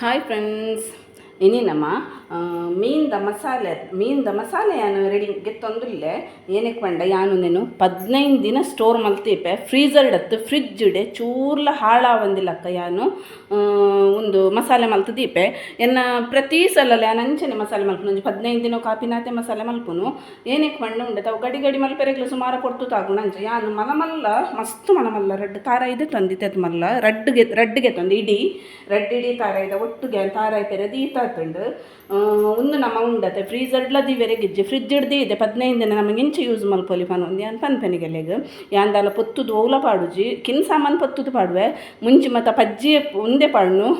Hi friends, friends ಇನ್ನೇನಮ್ಮ ಮೀನ್ದ ಮಸಾಲೆ ಮೀನ್ದ ಮಸಾಲೆ ಯಾನು ರೆಡಿ ಗೆತ್ತೊಂದುಲ್ಲೆ ಏನಕ್ಕೆ ಪಂಡ, ಯಾನು నేను ಹದಿನೈದು ದಿನ ಸ್ಟೋರ್ ಮಲ್ತೀಪೆ ಫ್ರೀಜರ್ ಇಡತ್ತು ಫ್ರಿಜ್ ಇಡೆ, ಚೂರ್ಲ ಹಾಳಾವಂದಿಲ್ಲಕ್ಕ ಯಾನು? ಒಂದು ಮಸಾಲೆ ಮಲ್ತದೀಪೆ ಎನ್ನ ಪ್ರತಿ ಸಲ ಯಾನು ಅಂಚನೆ ಮಸಾಲೆ ಮಲ್ಪುನು, ಒಂಜಿ ದಿನ ಕಾಪಿನಾತೆ ಮಸಾಲೆ ಮಲ್ಪುನು, ಏನಕ್ಕೆ ಪಂಡ ಉಂಡೆ? ತಾವು ಗಡಿ ಗಡಿ ಮಲ್ಪೆರೆಗ್ಲು ಸುಮಾರು ಕೊಡ್ತು ತಾಗುಣ ಅಂಚೆ ಯಾನು ಮಲಮಲ್ಲ, ಮಸ್ತ್ ಮಲಮಲ್ಲ, ರೆಡ್ ತಾರ ಇದೆ ತಂದಿತ್ತೆ ಮಲ್ಲ ರಡ್ಡ್ಗೆ ರೆಡ್ಗೆ ತಂದು, ಇಡೀ, ರೆಡ್ ಇಡೀ ತಾರ ಇದೆ ಒಟ್ಟುಗೆ, ತಾರ ಪೆರೆ ದೀತಾತುಂಡು ಒಂದು ನಮ್ಮ ಉಂಡತೆ ಫ್ರೀಝರ್ಡ್ಲ ದಿವೆರೆ ಗಿಜ್ಜಿ ಫ್ರಿಜ್ ಇದೆ, ಪದ್ನೈದು ದಿನ ನಮಗೆ ಇಂಚೆ ಯೂಸ್ ಮಲ್ಪೊಲಿ ಪನ್ ಒಂದು ಯಾನ್ ಪನ್ ಯಾಂದಲ್ಲ ಯಾಂದಾಲ ಪೊತ್ತುದು ಓಲ ಪಾಡುಜಿ, ಕಿನ್ ಸಾಮಾನು ಪೊತ್ತುದು ಪಾಡುವೆ, ಮುಂಚೆ ಮತ್ತು ಪಜ್ಜಿ ಒಂದೇ ಪಾಡ್ನು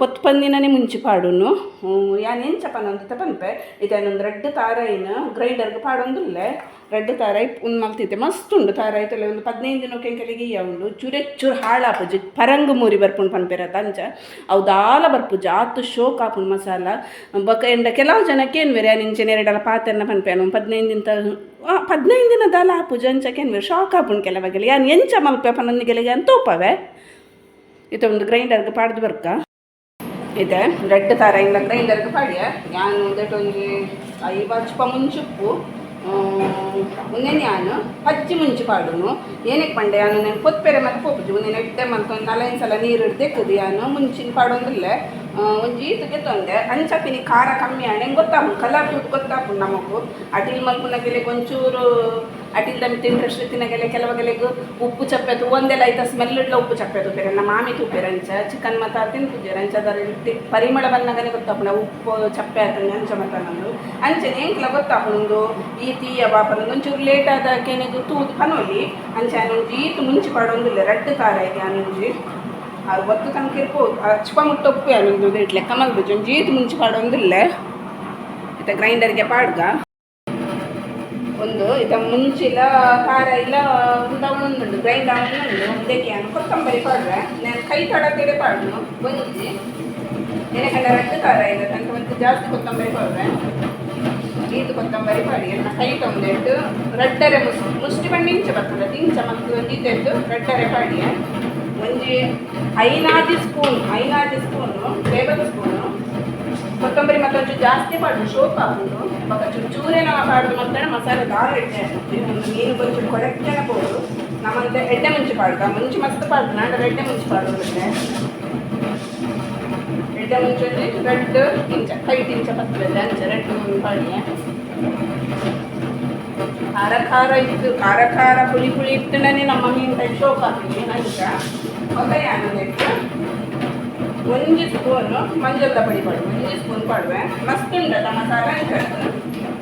ಪೊತ್ತು ಪಂದಿನೇ ಮುಂಚೆ ಪಾಡುನು. ಯಾನ್ ಎಂಚ ಪನ ಅಂತ ಪನ್ಪೆ ಇದನ್ನೊಂದು ರೆಡ್ ತಾರಾಯಿನ ಗ್ರೈಂಡರ್ಗೆ ಪಾಡೊಂದುಲ್ಲೆ. ರೆಡ್ ತಾರಾಯಿ ಉಂದು ಮಲ್ತಿತ್ತೆ ಮಸ್ತ್ ಉಂಡು ತಾರಾಯಿ ತಲೆ ಒಂದು ಪದಿನೈದು ದಿನಕ್ಕೆ ಕೆಂಕಲಿಗೆ ಉಂಡು. ಚೂರೆ ಚೂರು ಹಾಳಾಪುಜಿ ಪರಂಗ್ ಮೂರಿ ಬರ್ಪುಂಡು ಪನ್ಪೆರ ತಂಚ. ಅವು ದಾಲ ಬರ್ಪುಜಿ ಆತು ಶೋಕ್ ಆಪುಂಡು ಮಸಾಲ. ಬಕ ಎಂಡ ಕೆಲವು ಜನಕ್ಕೆ ಏನು ಬೇರೆ ನಿಂಚೆ ಎರಡಲ್ಲ ಪಾತೆರ್ನ ಪನ್ಪೆನು ಪದಿನೈದು ದಿನ ಪದಿನೈದು ದಿನ ದಾಲ ಆಪುಜ ಅಂಚಕ್ಕೆ ಬೇರೆ ಶಾಕ್ ಆಪುಂಡು ಕೆಲವಾಗಲಿ ಯಾನ್ ಎಂಚ ಮಲ್ಪೆ ಪನ್ನೊಂದಿಗೆಲೆಗೆ ಅಂತ ಒಪ್ಪವೆ. ಇತ ಒಂದು ಗ್ರೈಂಡರ್ಗೆ ಪಾಡ್ದು ಬರ್ಕ. ಇದೆ ರೆಡ್ ಇಲ್ಲ ಗ್ರೈಂಡರ್ಗೆ ಪಾಡ್ಯ. ನಾನು ಒಂದೊಂದು ಐವತ್ತು ಚುಪ ಮುಂಚುಪ್ಪು. ಉನ್ನೆ ನಾನು ಪಚ್ಚಿ ಮುಂಚೆ ಪಾಡುನು. ಏನಕ್ಕೆ ಪಂಡೆ ನಾನು ನಾನು ಕೊತ್ಪೆರೆ ಮತ್ತು ಪೋಪುಜಿ ಉನ್ನೆ ಇಟ್ಟೆ ಒಂದು ನಾಲೈದು ಸಲ ನೀರು ಹಿಡ್ದೆಕ್ಕದು ನಾನು ಮುಂಚಿನ ಪಾಡೊಂದಿಲ್ಲ ಒಂಜಿ ಈತಕ್ಕೆ ತೊಂದೆ ಅಂಚಪಿನಿ ಖಾರ ಕಮ್ಮಿ ಆಣೆ. ಗೊತ್ತಾಪು ಕಲರ್ ತೂತು ಗೊತ್ತಾಪು ನಮಗೂ. ಅಟಿಲ್ ಮಲ್ಪುನಗೆಲೆ ಒಂಚೂರು ಅಟಿಲ್ ದಮಿತ್ ಇಂಟ್ರೆಸ್ಟ್ ತಿನ್ನಗೆಲೆ, ಕೆಲವಗೆಲೆಗು ಉಪ್ಪು ಚಪ್ಪೆತು ಒಂದೆಲ್ಲ ಐತ ಸ್ಮೆಲ್ ಇಡ್ಲ ಉಪ್ಪು ಚಪ್ಪೆ ಬೇರೆ ನಮ್ಮ ಮಾಮಿ ತೂಪೆರಂಚ ಚಿಕನ್ ಮತ ತಿನ್ಪುಜೆರ್ ಅಂಚ ಅದರ ಇಟ್ಟು ಪರಿಮಳ ಬಂದಾಗನೆ ಗೊತ್ತಾಪಣ ಉಪ್ಪು, ಚಪ್ಪೆ ಆತಂಗೆ ಅಂಚ ಮತ ನಂದು ಅಂಚನೆ ಎಂಕ್ಲ ಗೊತ್ತಾಪನೊಂದು ಈ ತೀಯ ಬಾಪನ ಒಂಚೂರು ಲೇಟ್ ಆದ ಕೆನೆಗು ತೂದು ಪನೋಲಿ, ಅಂಚೆ ಒಂಜಿ ಈತು ಮುಂಚೆ ಪಾಡೊಂದಿಲ್ಲ ರೆಡ್ ಕಾರ ಇದೆ ಅನುಂಜಿ ಅದು ಒತ್ತು ತನಕ ಇರ್ಬೋದು. ಅಚ್ಪ ಮುಟ್ಟೊಪ್ಪೆ ಅನ್ನೊಂದು ಇಟ್ಲೆ ಕಮಲ್ ಬುಜ್ ಒಂಜಿ ಈತು ಮುಂಚೆ ಪಾಡೊಂದಿಲ್ಲ. ಇತ್ತ ಗ್ರೈಂಡರ್ಗೆ ಪಾಡ್ಗ. ಒಂದು ಇದ ಮುಂಚಿಲ ಖಾರ ಇಲ್ಲ ಉಂಡ ಗ್ರೈಂಡ್ ಉಂಡು ಒಂದಕ್ಕೆ ಅನ್ನು ಕೊತ್ತಂಬರಿ ಪಾಡ್ರೆ ನಾನು ಕೈ ತಡತಿಡೆ ಪಾಡ್ನು ಒಂಜಿ ನೆನೆಕಂಡ ರೆಡ್ ಖಾರ ಇಲ್ಲ ತನಕ ಒಂದು ಜಾಸ್ತಿ ಕೊತ್ತಂಬರಿ ಪಾಡ್ರೆ ಇದು ಕೊತ್ತಂಬರಿ ಪಾಡಿ ಎಲ್ಲ ಕೈ ತೊಂದೆಟ್ಟು ರಡ್ಡರೆ ಮುಸ್, ಮುಷ್ಟಿ ಬಣ್ಣ ಇಂಚ ಬರ್ತದೆ ಇಂಚ ಮತ್ತು ಒಂದು ಇದೆದ್ದು ರಡ್ಡರೆ ಪಾಡಿಯ ಒಂಜಿ ಐನಾದಿ ಸ್ಪೂನ್ ಐನಾದಿ ಸ್ಪೂನು ಟೇಬಲ್ ಸ್ಪೂನು ಕೊತ್ತಂಬರಿ ಮತ್ತೊಂಚೂರು ಜಾಸ್ತಿ ಪಾಡ್ದು ಶೋಪ್ ಹಾಕುದು ಮಗ ಚೂರೇನ ಮಾಡುದು ಮತ್ತೆ ಮಸಾಲೆ ದಾರ ಎಣ್ಣೆ ಒಂದು ನೀರು ಕೊಂಚೂರು ಕೊಡಕ್ಕೆ ಬೋದು ನಮ್ಮಂತೆ ಎಣ್ಣೆ ಮುಂಚೆ ಪಾಡ್ದ ಮುಂಚೆ ಮಸ್ತ್ ಪಾಡ್ದು ನಾನು ಎಡ್ಡೆ ಮುಂಚೆ ಪಾಡೋದಕ್ಕೆ ಎಡ್ಡೆ ಮುಂಚೆ ರೆಡ್ ಇಂಚ ಐದು ಇಂಚ ಪತ್ತು ಅಂಚೆ, ರೆಡ್ ಪಾಡಿಯ ಖಾರ ಖಾರ ಇತ್ತು. ಖಾರ ಖಾರ ಪುಳಿ ಪುಳಿ ಇತ್ತು ನಮ್ಮ ಮೀನು ಟೈಪ್ ಶೋಪ್ ಹಾಕಿದ್ವಿ ಹಂಚ ಹೊಗೆ ಆನಂದ ಇತ್ತು. ಒಂಜಿ ಸ್ಪೂನು ಮಂಜದ ಪಡಿ ಪಾಡು ಒಂಜಿ ಸ್ಪೂನ್ ಪಾಡುವೆ ಮಸ್ತ್ ಉಂಡದ ಮಸಾಲ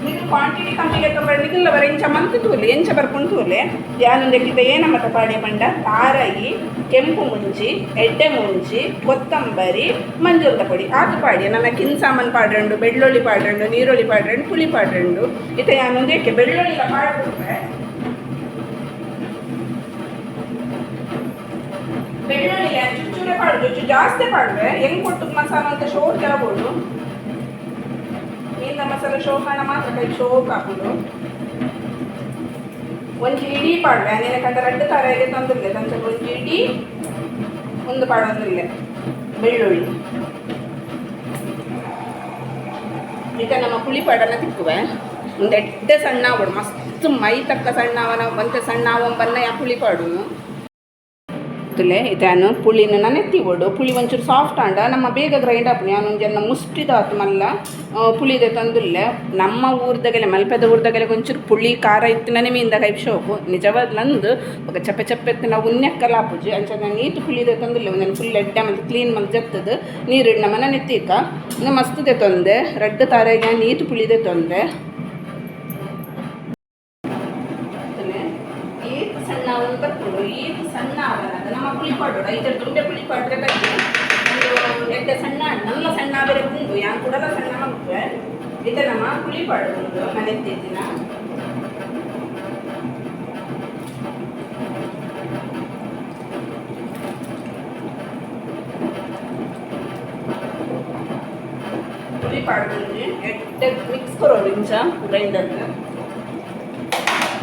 ನೀವು ಕ್ವಾಂಟಿಟಿ ಕಮ್ಮಿಗೆ ತಗೊಳ್ಳಿಕ್ಕಿಲ್ಲ ಬರ ಇಂಚ ಮಂತ್ ತೂಲಿ ಎಂಚ ಬರ್ಕೊಂಡು ತೂಲೆ ಯಾನೊಂದಕ್ಕಿಂತ ಏನ ಮತ ಪಾಡಿ ಪಂಡ ತಾರಾಯಿ, ಕೆಂಪು ಮುಂಚಿ, ಎಡ್ಡೆ ಮುಂಚಿ, ಕೊತ್ತಂಬರಿ ಮಂಜುಳದ ಪೊಡಿ. ಆತು ಪಾಡಿ ನನ್ನ ಕಿನ್ ಸಾಮಾನು ಪಾಡ್ರಂಡು, ಬೆಳ್ಳುಳ್ಳಿ ಪಾಡ್ರಂಡು, ನೀರುಳ್ಳಿ ಪಾಡ್ರಂಡು, ಪುಳಿ ಪಾಡ್ರಂಡು. ಇತ ಯಾನೊಂದಕ್ಕೆ ಬೆಳ್ಳುಳ್ಳಿ ಪಾಡ್ಬಿಟ್ರೆ ಬೆಳ್ಳುಳ್ಳಿ ಚೂರು ಚೂರೇ ಪಾಡುದು ಚೂರು ಜಾಸ್ತಿ ಪಾಡ್ರೆ ಹೆಂಗ್ ಕೊಟ್ಟು ಮಸಾಲ ಅಂತ ಶೋಕ್ ಕೇಳಬಹುದು ಮೀನಿನ ಮಸಾಲೆ ಶೋಕ್ ಹಣ ಮಾತ್ರ ಕೈ ಶೋಕ್ ಹಾಕುದು. ಒಂಜಿ ಇಡೀ ಪಾಡ್ರೆ ನೀನೆ ಕಂಡ ರೆಡ್ ತಾರಾಯಿಗೆ ತಂದಿರ್ಲೆ ತಂದ ಒಂಜಿ ಇಡೀ ಒಂದು ಪಾಡೊಂದಿರ್ಲೆ ಬೆಳ್ಳುಳ್ಳಿ. ಈಗ ನಮ್ಮ ಪುಳಿ ಪಾಡನ್ನ ತಿಕ್ಕುವೆ. ಒಂದು ಎಡ್ಡೆ ಸಣ್ಣ ಆವಡು ಮಸ್ತ್ ಮೈ ತಕ್ಕ ಸಣ್ಣ ಅವನ ಒಂತೆ ಸಣ್ಣ ಅವನ್ ಬನ್ನ ಯಾ ಪುಳಿ ಪಾಡುನು ತುಲೆ ಇದಾನು ಪುಳಿನ ನೆತ್ತಿ ಓಡು ಪುಳಿ ಒಂಚೂರು ಸಾಫ್ಟ್ ಆಂಡ. ನಮ್ಮ ಬೇಗ ಗ್ರೈಂಡ್ ಆಪುನಿ ನಾನು ಜನ ಮುಷ್ಟಿದಾತು ಮಲ್ಲ. ಪುಳಿದೆ ತಂದುಲ್ಲೆ. ನಮ್ಮ ಊರ್ದಾಗೆಲೆ ಮಲ್ಪೆದ ಊರ್ದಾಗೆಲೆ ಒಂಚೂರು ಪುಳಿ, ಖಾರ ಇತ್ತಿನೇ ಮಿಂದ ಕೈ ಶೋಪು ನಿಜವಾದ ನಂದು. ಒಬ್ಬ ಚಪ್ಪೆ ಚಪ್ಪೆ ಎತ್ತಿನ ಉನ್ನೆಕ್ಕಲ್ಲ ಹಾಪುಜಿ ಅಂಚ ನಾನು ನೀತು ಪುಳಿದೆ ತಂದುಲ್ಲೆ. ಒಂದು ಫುಲ್ ಎಡ್ಡೆ ಮತ್ತು ಕ್ಲೀನ್ ಮತ್ತು ಜತ್ತದು ನೀರು ನಮ್ಮನ ನೆತ್ತಿಕ ಇನ್ನು ಮಸ್ತದೆ ತೊಂದೆ. ರೆಡ್ ತಾರೆಗೆ ನೀತು ಪುಳಿದೆ ತೊಂದೆ. ಸಣ್ಣ ಅವನದ ನಮ್ಮ ಪುಳಿ ಪಾಡು ಐದರ ದುಂಡೆ ಪುಳಿ ಪಾಡ್ರೆ ಬಗ್ಗೆ ಒಂದು ಎಡ್ಡೆ ಸಣ್ಣ ನಲ್ಲ ಸಣ್ಣ ಬೇರೆ ಉಂಡು ಯಾನ್ ಕೂಡಲ ಸಣ್ಣ ಮಗುವೆ ಇತ ನಮ್ಮ ಪುಳಿ ಪಾಡು ಉಂಡು ಮನೆ ದಿನ ಪುಳಿ ಪಾಡು ಎಡ್ಡೆ ಮಿಕ್ಸ್ ಕೊರೋಡು ಇಂಚ ಗ್ರೈಂಡರ್ಗೆ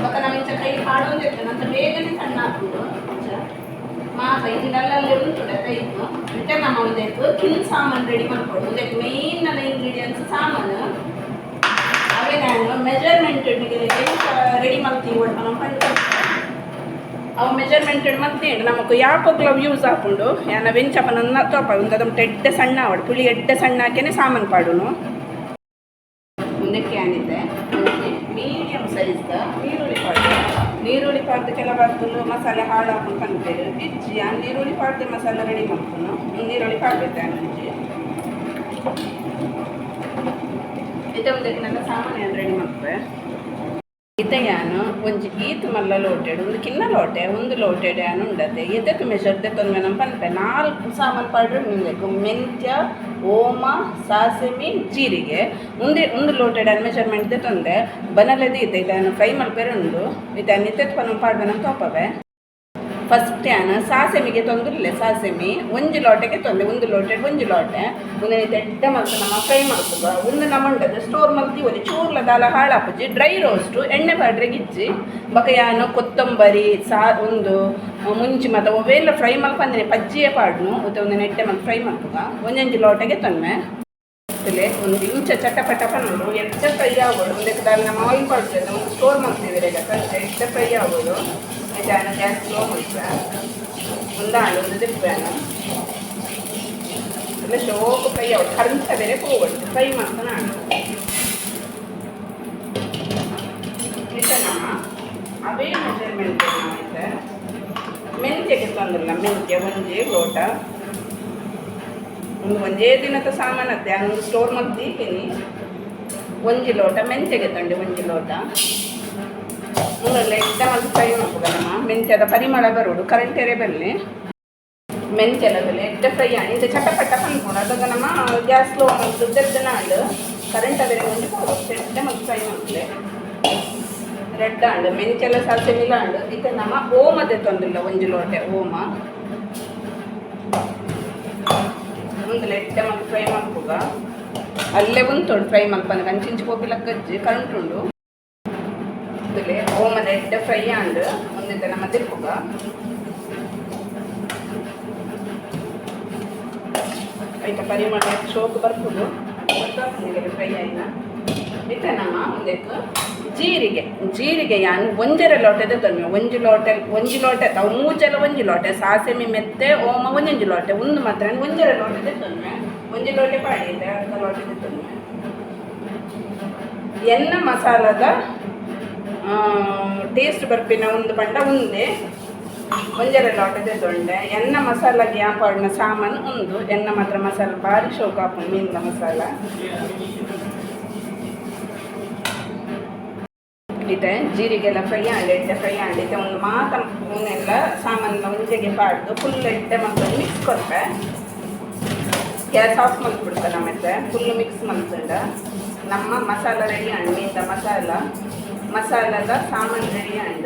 ఒక ನಮ್ಮ ಕೈ ಹಾಡು ಅಂತ ನಂತರ ಬೇಗನೆ ಸಣ್ಣ ಹಾಕ್ಬಿಟ್ಟು ಮಾತ್ರ ಹಿಂಗಲ್ಲಲ್ಲಿ ಉಂಟು ಕೈದು ರಿಟರ್ನ್ ನಮ್ಮ ಒಂದಾಯ್ತು ಕಿನ್ ಸಾಮಾನ್ ರೆಡಿ ಮಾಡ್ಕೊಡು ಒಂದಾಯ್ತು ಮೇನ್ ನನ್ನ ಇಂಗ್ರೀಡಿಯೆಂಟ್ಸ್ ಸಾಮಾನು. ಅವೇ ನಾನು ಮೆಜರ್ಮೆಂಟ್ ರೆಡಿ ಮಾಡ್ತೀನಿ ಒಟ್ಟು ನಮ್ಮ ಅವು ಮೆಜರ್ಮೆಂಟ್ ಮತ್ತೆ ನಮಕ್ ಯಾಕೋಗ್ಲವ್ ಯೂಸ್ ಹಾಕೊಂಡು ಯಾನ ವೆಂಚಪ್ಪ ನನ್ನ ತೋಪ ಒಂದು ಅದಮ್ ಎಡ್ಡೆ ಸಣ್ಣ ಆವಡು ಪುಳಿ ಎಡ್ಡೆ ಸಣ್ಣ ಹಾಕೇನೆ ಸಾಮಾನು ಪಾಡುನು. ಪಾಡ್ದು ಕೆಲವತ್ತು ಮಸಾಲೆ ಹಾಳು ಹಾಕೊಂಡು ಕಂತೇವೆ ಇಜ್ಜಿ ಆ ನೀರುಳ್ಳಿ ಪಾಡ್ದೆ ಮಸಾಲೆ ರೆಡಿ ಮಾಡ್ಕೊಂಡು ನೀರುಳ್ಳಿ ಪಾಡ್ಬೇಕು ಇಜ್ಜಿ ಇದೊಂದಕ್ಕೆಲ್ಲ ಸಾಮಾನ್ಯ ರೆಡಿ ಮಾಡ್ತೇವೆ ಒಂಜಿ ಈತ್ ಮಲ್ಲ ಲೋಟೆಡ್, ಒಂದು ಕಿನ್ನ ಲೋಟೆ, ಒಂದು ಲೋಟೆಡ್ ಯಾನು ಉಂಡತೆ. ಎದಕ್ಕೆ ಮೆಷರ್ ತೆತ್ತೊಂದು ನಮ್ಮ ಪನ್ಪೆ ನಾಲ್ಕು ಸಾಮಾನು ಪಾಡ್ರೆ ನಿಂಬೇಕು ಮೆಂತ್ಯ, ಓಮ, ಸಾಸಿಮಿ, ಜೀರಿಗೆ. ಉಂದೆ ಒಂದು ಲೋಟೆಡ್ ಅನ್ನು ಮೆಷರ್ಮೆಂಟ್ ತಂದೆ. ಬನಲೆದು ಇದೆ ಇದನ್ನು ಫ್ರೈ ಮಲ್ಪೆರೆ ಉಂಡು. ಇದನ್ನು ತೆತ್ಕೊಂಡು ಪಾಡ್ವೆ ನಮ್ಮ ತೋಪವೆ ಫಸ್ಟ್ ಯಾನ ಸಾಸೆಮಿಗೆ ತೊಂದಿರಲಿಲ್ಲ ಸಾಸೆಮಿ ಒಂಜಿ ಲೋಟೆಗೆ ತೊಂದೆ ಒಂದು ಲೋಟೆ ಒಂಜಿ ಲೋಟೆ. ಒಂದು ದೊಡ್ಡ ಮಲ್ತು ನಮ್ಮ ಫ್ರೈ ಮಾಡ್ತದ. ಒಂದು ನಮ್ಮಂಡದ ಸ್ಟೋರ್ ಮಲ್ತಿ ಒಲಿ ಚೂರ್ಲ ದಾಲ ಹಾಳಾಪುಜಿ ಡ್ರೈ ರೋಸ್ಟು ಎಣ್ಣೆ ಪಾಡ್ರೆ ಗಿಜ್ಜಿ ಬಕ ಯಾನು ಕೊತ್ತಂಬರಿ, ಸಾ, ಒಂದು ಮುಂಚಿ ಮತ್ತು ಅವೆಲ್ಲ ಫ್ರೈ ಮಲ್ಪಂದ್ರೆ ಪಜ್ಜಿಯೇ ಪಾಡ್ನು, ಮತ್ತು ಒಂದು ನೆಟ್ಟೆ ಮಲ್ ಫ್ರೈ ಮಾಡ್ತದ. ಒಂದೊಂದು ಲೋಟೆಗೆ ತೊನ್ನೆ ಇರ್ತಲೆ ಒಂದು ಇಂಚ ಚಟಪಟ ಪನ್ನೋಡು ಎಡ್ಡ ಫ್ರೈ ಆಗೋದು ಒಂದಕ್ಕೆ ನಮ್ಮ ಆಯಿಲ್ ಪಾಡ್ತದೆ ಸ್ಟೋರ್ ಮಾಡ್ತಿದ್ದೀರಿ ಈಗ ಎಡ್ಡ ಫ್ರೈ ಆಗೋದು ಇದನ್ನು ಗ್ಯಾಸ್ ಸ್ಲೋ ಮಾಡ್ತಾ ಒಂದಾಳು ಒಂದು ದಿಪ್ಪೇನು ಎಲ್ಲ ಶೋಕು ಫ್ರೈ ಆಗೋದು ಕರಂಚ ಹೋಗೋದು ಫ್ರೈ ಮಾಡ್ತಾನೆ ಆಡು ಅವೇ ಮೆಜರ್ಮೆಂಟ್ ಐತೆ ಮೆಂತ್ಯಕ್ಕೆ ತೊಂದಿಲ್ಲ ಮೆಂತ್ಯ ಒಂಜಿ ಲೋಟ ಒಂದು ಒಂದೇ ದಿನದ ಸಾಮಾನತ್ತೆ ಒಂದು ಸ್ಟೋರ್ ಮಾಡ್ತೀನಿ ಒಂಜಿ ಲೋಟ. ಮೆಂತ್ಯಗೆ ತಂಡೆ ಒಂಜಿ ಲೋಟ ಮೂರಲ್ಲ ಎಡ್ಡ ಮತ್ತು ಫ್ರೈ ಮಾಡ್ಬೋದಲ್ಲಮ್ಮ ಮೆಂತ್ಯದ ಪರಿಮಳ ಬರೋಡು ಕರೆಂಟ್ ಎರೆ ಬರಲಿ. ಮೆಂತ್ಯಲ ಬೆಲೆ ಎಡ್ಡ ಫ್ರೈ ಇದು ಚಟಪಟ ಪನ್ಕೊಂಡು ಅದಾಗ ನಮ್ಮ ಗ್ಯಾಸ್ ಸ್ಲೋ ಮತ್ತು ದೆಡ್ಡ ನಾಳು ಕರೆಂಟ್ ಅದೇ ಒಂದು ಎಡ್ಡ ಮತ್ತು ಫ್ರೈ ಮಾಡಿದೆ ರೆಡ್ ಆಂಡ್ ಮೆಂತ್ಯಲ ಸಾಸಿಮಿಲ ಆಂಡ್ ಇದು ನಮ್ಮ ಓಮದೆ ತೊಂದಿಲ್ಲ, ಒಂದು ಲೋಟೆ ಓಮ. ಒಂದು ಲೆಟ್ಟೆ ಮತ್ತು ಫ್ರೈ ಮಾಡ್ಕೋಗ ಅಲ್ಲೇ ಉಂಟು ಫ್ರೈ ಮಲ್ಪನ ಕಂಚಿಂಚು ಕೋಪಿಲ ಗಜ್ಜಿ ಕರೆಂಟ್ ಉಂಡು. ಓಮದ ಎಡ್ಡ ಫ್ರೈ ಆಂಡ್ ಒಂದಿದ್ದ ನಮ್ಮ ತಿರುಪುಗ ಐತ ಪರಿಮಳ ಶೋಕು ಬರ್ಬೋದು. ಫ್ರೈ ಆಯ್ನ ನಮ್ಮ ಜೀರಿಗೆ. ಜೀರಿಗೆ ಯಾನು ಒಂಜರ ಲೋಟದ ತೊಂದ್ರೆ ಒಂಜಿ ಲೋಟ ಒಂಜಿ ಲೋಟ ತಾವು ಮೂಜಲ ಒಂಜಿ ಲೋಟ. ಸಾಸೆಮಿ ಮೆತ್ತೆ, ಓಮ, ಒಂದೊಂಜಿ ಲೋಟ. ಒಂದು ಮಾತ್ರ ಒಂಜರ ಲೋಟದ ತೊನ್ನೆ ಒಂಜಿ ಲೋಟ ಪಾಡಿದೆ ಅರ್ಧ ಲೋಟದ ತೊಂದ್ರೆ ಎಲ್ಲ ಮಸಾಲದ ಟೇಸ್ಟ್ ಬರ್ಪಿನ ಒಂದು ಬಂಡ ಉಂದೆ ಒಂಜರ ಲೋಟದ ದೊಂಡೆ ಎನ್ನ ಮಸಾಲ ಯಾಪಾಡಿನ ಸಾಮಾನು ಉಂದು ಎನ್ನ ಮಾತ್ರ ಮಸಾಲ. ಭಾರಿ ಶೋಕ ಹಾಕೊಂಡು ಮೀನಿನ ಮಸಾಲ. ಇದೆ. ಜೀರಿಗೆಲ್ಲ ಫ್ರೈ ಆಡಿಟ್ಟೆ ಫ್ರೈ ಆಂಡ್ ಇದೆ ಒಂದು ಮಾತ ಮೂನೆಲ್ಲ ಸಾಮಾನೆಲ್ಲ ಒಂಜೆಗೆ ಪಾಡ್ದು ಫುಲ್ ಎಡ್ಡೆ ಮತ್ತು ಮಿಕ್ಸ್ ಕೊಟ್ಟೆ ಗ್ಯಾಸ್ ಆಫ್ ಮಾಡ್ಬಿಡ್ತಾರೆ ಮತ್ತೆ. ಫುಲ್ ಮಿಕ್ಸ್ ಮಾಡ್ಕೊಂಡ ನಮ್ಮ ಮಸಾಲ ರೆಡಿ ಹಣ್ಣಿಂದ ಮಸಾಲ. ಮಸಾಲದ ಸಾಮಾನು ರೆಡಿ ಅಂಡ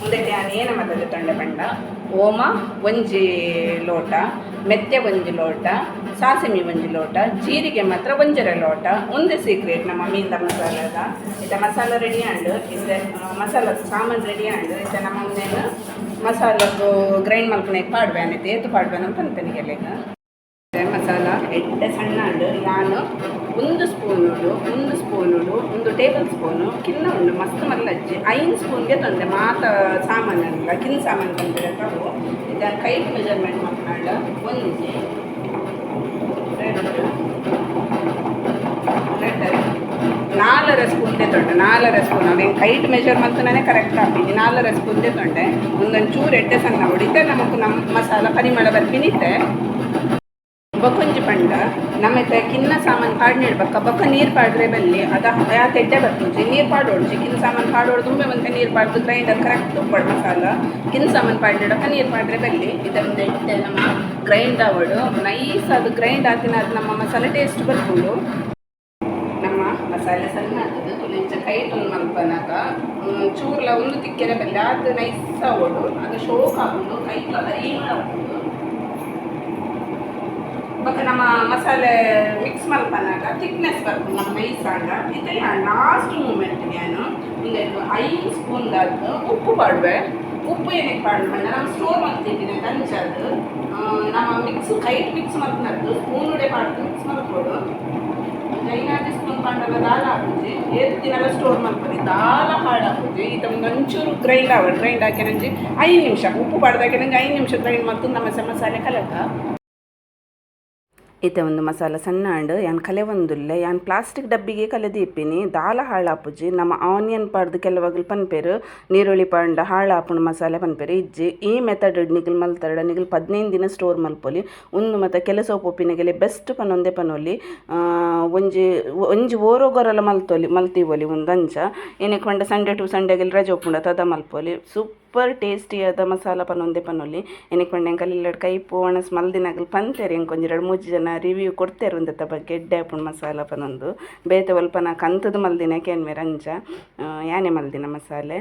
ಮುಂದಕ್ಕೆ ನಾನು ಏನು ಮೊದಲು ತಂಡ ಬಂಡ ಓಮ, ಒಂಜಿ ಲೋಟ, ಮೆತ್ತೆ ಒಂಜಿ ಲೋಟ, ಸಾಸಿಮಿ ಒಂಜಿ ಲೋಟ, ಜೀರಿಗೆ ಮಾತ್ರ ಒಂಜರ ಲೋಟ. ಒಂದು ಸೀಕ್ರೆಟ್ ನಮ್ಮ ಮೀಂದ ಮಸಾಲದ. ಇತ್ತ ಮಸಾಲ ರೆಡಿ ಆಂಡ್ ಇತ್ತೆ ಮಸಾಲ ಸಾಮಾನ್ ರೆಡಿ ಆಂಡ್ ಇತ್ತೆ ನಮ್ಮ ಮುಂದೇನು ಮಸಾಲದ್ದು ಗ್ರೈಂಡ್ ಮಲ್ಪನೆಗೆ ಪಾಡ್ವೆ ಅನ್ನೈತೆ ಏತು ಪಾಡ್ವೆ ಅಂತ ಮಸಾಲ, ಎಡ್ಡೆ ಸಣ್ಣ ನಾನು ಒಂದು ಸ್ಪೂನ್ ಉಂಡು ಒಂದು ಸ್ಪೂನ್ ಉಂಡು ಒಂದು ಟೇಬಲ್ ಸ್ಪೂನು ಕಿನ್ನ ಉಂಡು, ಮಸ್ತ್ ಮಲ್ಲಜ್ಜಿ ಐದು ಸ್ಪೂನ್ಗೆ ತಂದೆ, ಮಾತ ಸಾಮಾನಲ್ಲ ಕಿನ್ ಸಾಮಾನು ತಂದಿರ ತಾವು ಇದನ್ನು ಕೈ ಮೆಜರ್ಮೆಂಟ್ ಮಾಡ್ಕೊಂಡ ಒಂದು ಎರಡು. ರೆಡ್ ನಾಲ್ಕರ ಸ್ಪೂನ್ದೇ ತೊಂಡೆ ನಾಲ್ಕರ ಸ್ಪೂನ್ ಅವೇನು ಕೈಟ್ ಮೆಜರ್ ಮಾಡ್ತಾನೆ ಕರೆಕ್ಟ್ ಹಾಕ್ತೀನಿ. ನಾಲ್ಕರ ಸ್ಪೂನ್ದೇ ತೊಂಡೆ ಒಂದೊಂದು ಚೂರು ಎಡ್ಡೆ ಸಣ್ಣ ಹೊಡಿತೆ ನಮಗೆ ನಮ್ಮ ಮಸಾಲ ಪರಿಮಳ ಬರ್ಪಿನಿತ್ತೆ ಬೊಕೊಂಜಿ ಪಂಡ ನಮಿತ ಕಿನ್ನ ಸಾಮಾನು ಪಾಡ್ ನೀಡ್ಬೇಕ. ಬಕ ನೀರ್ ಪಾಡ್ರೆ ಬಲ್ಲಿ ಅದ ಯಾ ತೆಡ್ಡೆ ಬರ್ತುಂಜಿ ನೀರ್ ಪಾಡೋಡ್ಜಿ ಕಿನ್ನ ಸಾಮಾನು ಪಾಡೋಡು ತುಂಬೆ ಬಂತ ನೀರ್ ಪಾಡ್ದು ಗ್ರೈಂಡರ್ ಕರೆಕ್ಟ್ ಉಪ್ಪಡು ಮಸಾಲ. ಕಿನ್ನ ಸಾಮಾನು ಪಾಡ್ನಿಡಕ ನೀರ್ ಪಾಡ್ರೆ ಬಲ್ಲಿ ಇದೊಂದು ಎಡ್ಡೆ ನಮ್ಮ ಗ್ರೈಂಡ್ ಆವಡು ನೈಸ್ ಅದು ಗ್ರೈಂಡ್ ಹಾಕಿನ ಅದು ನಮ್ಮ ಮಸಾಲೆ ಟೇಸ್ಟ್ ಬರ್ಕೊಂಡು ನಮ್ಮ ಮಸಾಲೆ ಸಣ್ಣ ಆಗ್ತದೆ ತುಳಿಂಚ ಕೈ ತುಂಬ ಮಲ್ಪನಾಗ ಚೂರ್ಲ ಒಂದು ತಿಕ್ಕೆರೆ ಬಲ್ಲಿ ಅದು ನೈಸ್ ಆಗೋಡು ಅದು ಶೋಕ್ ಹಾಕೊಂಡು ಕೈ ಈ ಹಾಕೊಂಡು ಬೊಕ ನಮ್ಮ ಮಸಾಲೆ ಮಿಕ್ಸ್ ಮಲ್ಪನಾಗ ಥಿಕ್ನೆಸ್ ಬರ್ತದೆ ನಮ್ಮ ನೈಸಾಗ ಇದು ಲಾಸ್ಟ್ ಮೂಮೆಂಟ್ ನಾನು ಒಂದು ಐದು ಸ್ಪೂನ್ ಉಪ್ಪು ಪಾಡ್ವೆ ಉಪ್ಪು ಏನಕ್ಕೆ ಪಾಡು ಬಣ್ಣ ನಾವು ಸ್ಟೋರ್ ಮಾಡ್ತಿದ್ದೀನಿ ಕಂಚದ್ದು ನಮ್ಮ ಮಿಕ್ಸ್ ಕೈಟ್ ಮಿಕ್ಸ್ ಮಾಡ್ತಿನದ್ದು ಸ್ಪೂನ್ ಉಡೆ ಪಾಡ್ದು ಮಿಕ್ಸ್ ಮಾಡ್ಕೊಡು ಚೈನಾದಿ ಸ್ಪೂನ್ ಪಾಂಡಲ್ಲ ದಾಲ್ ಹಾಕುಜಿ ಏಳು ದಿನ ಸ್ಟೋರ್ ಮಾಡ್ತಾರೆ ದಾಲ ಹಾಳು ಹಾಕುಜಿ ಇದು ಒಂದು ಒಂಚೂರು ಗ್ರೈಂಡ್ ಆಗ ಗ್ರೈಂಡ್ ಹಾಕಿ ನಂಜಿ ಐದು ನಿಮಿಷ ಉಪ್ಪು ಪಾಡ್ದಾಗೆ ನಂಗೆ ಐದು ನಿಮಿಷ ಗ್ರೈಂಡ್ ಮಾಡ್ತು ನಮ್ಮ ಸ ಮಸಾಲೆ ಕಲಕ ಈತ ಒಂದು ಮಸಾಲ ಸಣ್ಣ ಅಂಡ್ ಯಾನ್ ಕಲೆ ಒಂದುಲ್ಲೆ, ಯಾನ್ ಪ್ಲಾಸ್ಟಿಕ್ ಡಬ್ಬಿಗೆ ಕಲೆ ದೀಪಿನಿ ದಾಲ ಹಾಳಾಪುಜಿ ನಮ್ಮ ಆನಿಯನ್ ಪಾಡ್ದು ಕೆಲವಾಗಲು ಪನ್ಪೇರು, ನೀರುಳ್ಳಿ ಪಾಂಡ ಹಾಳಾಪುಣ ಮಸಾಲೆ ಪನ್ಪೇರು ಇಜ್ಜಿ. ಈ ಮೆಥಡ್ ನಿಗಲ್ ಮಲ್ತರಡ, ನಿಗಲ್ ಪದಿನೈದು ದಿನ ಸ್ಟೋರ್ ಮಲ್ಪೊಲಿ ಒಂದು ಮತ್ತು ಕೆಲಸ ಉಪ್ಪಿನಗೆಲೆ ಬೆಸ್ಟ್ ಪನ್ನೊಂದೇ ಪನೊಲಿ ಒಂಜಿ ಒಂಜಿ ಓರೋಗೊರಲ ಮಲ್ತೊಲಿ, ಮಲ್ತಿವೊಲಿ ಒಂದು ಅಂಚ. ಏನಕ್ಕೆ ಪಂಡ ಸಂಡೆ ಟು ಸಂಡೆಗೆಲ್ಲ ರಜೆ ಉಪ್ಪುಂಡ ತದ ಮಲ್ಪೊಲಿ. ಸೂಪರ್ ಟೇಸ್ಟಿಯಾದ ಮಸಾಲ ಪನೊಂದೆ ಪನೊಲಿ ಏನಕ್ಕೆ ಪಂಡ ಎಂಕಲ್ ಇಲ್ಲಡ್ ಕೈಪು ಒಣಸ್ ಮಲ್ದಿನಾಗಲ್ ಪಂತೇರಿ ಹೆಂಗೆ ಒಂಜಿ ಎರಡು ಮೂಜಿ ಜನ ರಿವ್ಯೂ ಕೊಡ್ತೇರು ಒಂದತ್ತ ಬಗ್ಗೆ ಎಡ್ಡೆ ಆಪುಂಡು ಮಸಾಲ ಪನೊಂದು ಬೇತೆ ಒಲ್ಪ ನಾ ಕಂತದ ಮಲ್ದಿನ ಕೆನ್ಮೇರ ಅಂಚ ಯಾನೆ ಮಲ್ದಿನ ಮಸಾಲೆ?